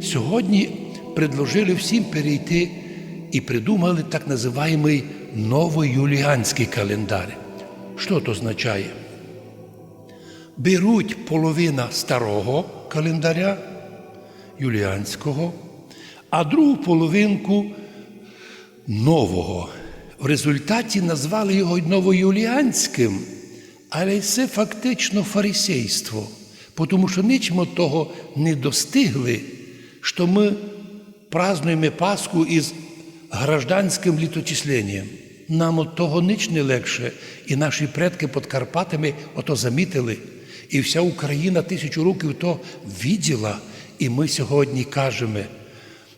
Сьогодні предложили всім перейти і придумали так називаємий новоюліанський календар. Що це означає? Беруть половина старого календаря юліанського, а другу половинку нового. В результаті назвали його новоюліанським, але це фактично фарисейство, тому що нічого того не достигли, що ми празднуємо Пасху із гражданським літочисленням. Нам от того ніч не легше, і наші предки під Карпатами ото замітили. І вся Україна тисячу років то відділа, і ми сьогодні кажемо,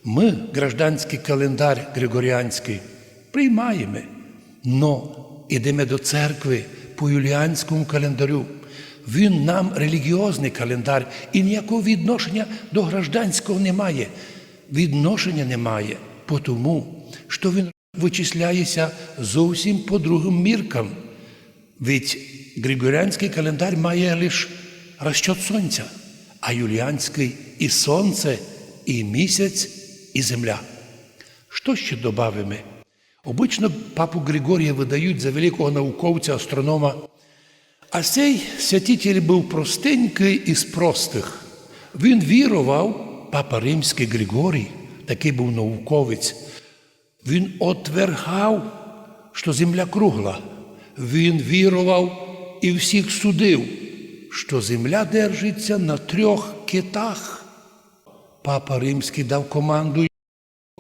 ми гражданський календар Григоріанський приймаємо, но йдемо до церкви по юліанському календарю. Він нам релігіозний календар і ніякого відношення до гражданського немає. Відношення немає, тому що він вичисляється зовсім по другим міркам. Ведь Григоріанський календар має лише розчот сонця, а юліанський і сонце, і місяць, і земля. Що ще додаємо? Обично папу Григорія видають за великого науковця, астронома. А цей святитель був простенький із простих. Він вірував, папа Римський Григорій, такий був науковець. Він отвергав, що земля кругла. Він вірував і всіх судив, що земля держиться на трьох китах. Папа Римський дав команду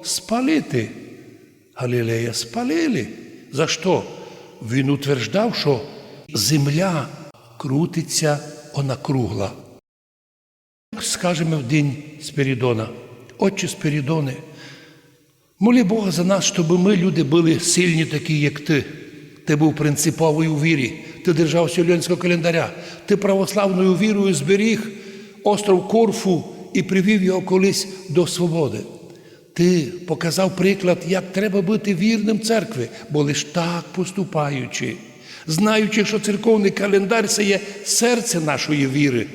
спалити. Галілея спалили. За що? Він утверждав, що земля крутиться, вона кругла. Скажемо в день Спирідона, Отче Спирідоне, моли Бога за нас, щоб ми, люди, були сильні такі, як ти. Ти був принциповий у вірі, ти держався Юліанського календаря, ти православною вірою зберіг остров Корфу і привів його колись до свободи. Ти показав приклад, як треба бути вірним церкві, бо лиш так поступаючи, знаючи, що церковний календар це є серце нашої віри,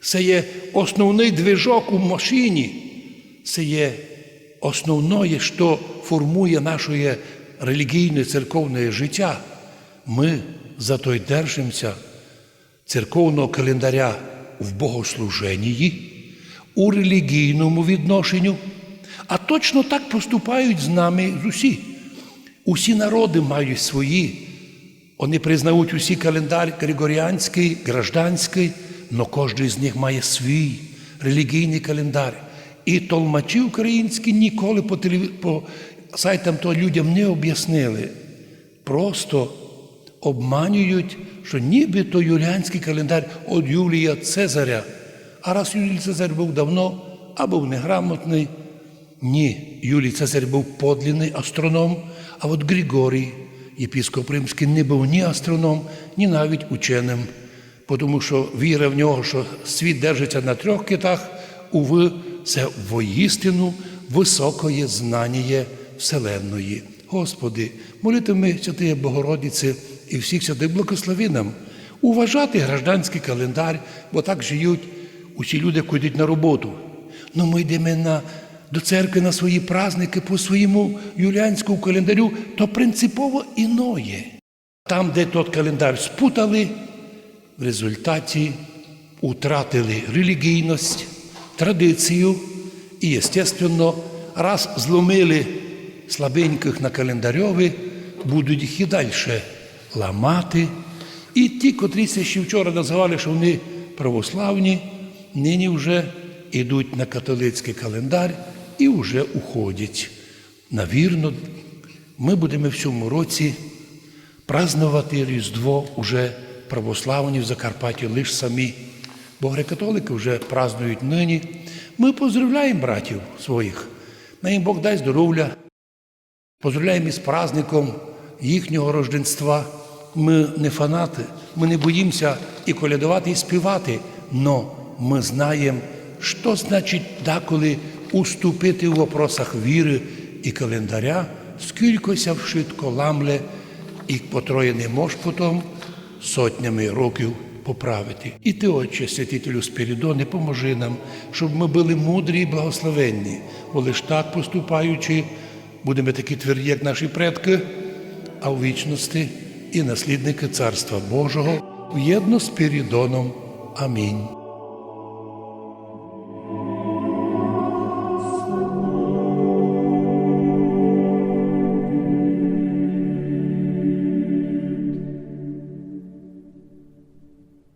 це є основний движок у машині, це є основне, що формує наше релігійне церковне життя. Ми зато й держимося церковного календаря в богослуженні, у релігійному відношенню. А точно так поступають з нами з усі. Усі народи мають свої. Вони признають усі календар Григоріанський, гражданський, але кожен з них має свій релігійний календар. І толмачі українські ніколи по, по сайтам то людям не об'яснили. Просто обманюють, що нібито юліанський календар від Юлія Цезаря. А раз Юлій Цезар був давно, а був неграмотний. Ні, Юлій Цезарь був подлинний астроном, а от Григорій, єпіскоп римський, не був ні астроном, ні навіть ученим, тому що віра в нього, що світ держиться на трьох китах, уви, це воістину високое знання Вселенної. Господи, молитиме Святої Богородиці і всіх святих благослови нам уважати гражданський календар, бо так живуть усі люди, які йдуть на роботу. Ну ми йдемо на до церкви на свої праздники по своєму юліанському календарю, то принципово іноє. Там, де тот календар спутали, в результаті утратили релігійність, традицію і, звісно, раз зломили слабеньких на календарьові, будуть їх і далі ламати. І ті, котрі ще вчора називали, що вони православні, нині вже йдуть на католицький календар і вже уходять. Навірно, ми будемо в цьому році празднувати Різдво уже православні в Закарпатті лише самі. Бо греко-католики вже празднують нині. Ми поздравляємо братів своїх. На їм Бог дай здоров'я. Поздравляємо із праздником їхнього рожденства. Ми не фанати, ми не боїмося і колядувати, і співати, але ми знаємо, що значить деколи уступити в вопросах віри і календаря, скількося вшитко ламле, і потроє не мож потім сотнями років поправити. І ти, Отче, святителю Спірідоне, поможи нам, щоб ми були мудрі і благословенні, бо лиш так поступаючи, будемо такі тверді, як наші предки, а в вічності і наслідники Царства Божого в'єдно з Спірідоном. Амінь.